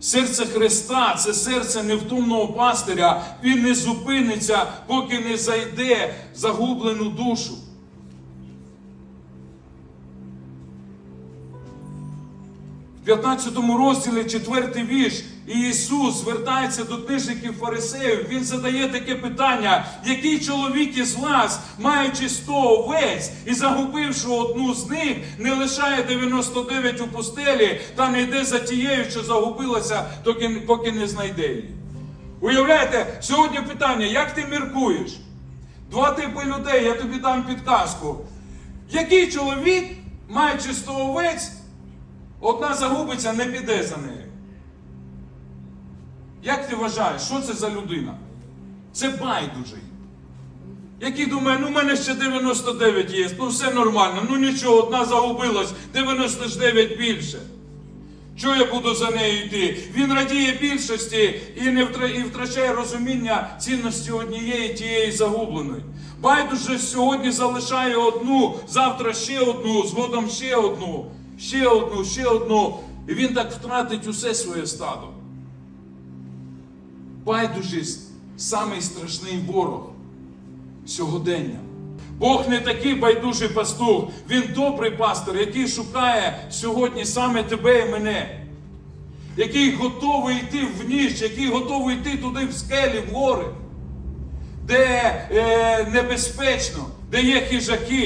Серце Христа це серце невтомного пастиря. Він не зупиниться, поки не зайде загублену душу. В 15 розділі 4 вірш Ісус звертається до книжників фарисеїв. Він задає таке питання: який чоловік із вас, маючи 100 овець і загубивши одну з них, не лишає 99 у пустелі та не йде за тією, що загубилася, поки не знайде її. Уявляєте, сьогодні питання: як ти міркуєш? Два типи людей, я тобі дам підказку. Який чоловік, маючи 100 овець, Одна загубиться, не піде за нею. Як ти вважаєш, що це за людина? Це байдужий. Який думає, ну в мене ще 99 є, ну все нормально, ну нічого, одна загубилась, 99 більше. Чого я буду за нею йти? Він радіє більшості і не втрачає розуміння цінності однієї тієї загубленої. Байдуже сьогодні залишає одну, завтра ще одну, згодом ще одну, ще одну, ще одну. І він так втратить усе своє стадо. Байдужість самий страшний ворог сьогодення. Бог не такий байдужий пастух, він добрий пастор, який шукає сьогодні саме тебе і мене, який готовий йти в ніч, який готовий йти туди в скелі, в гори, де е, небезпечно, де є хижаки.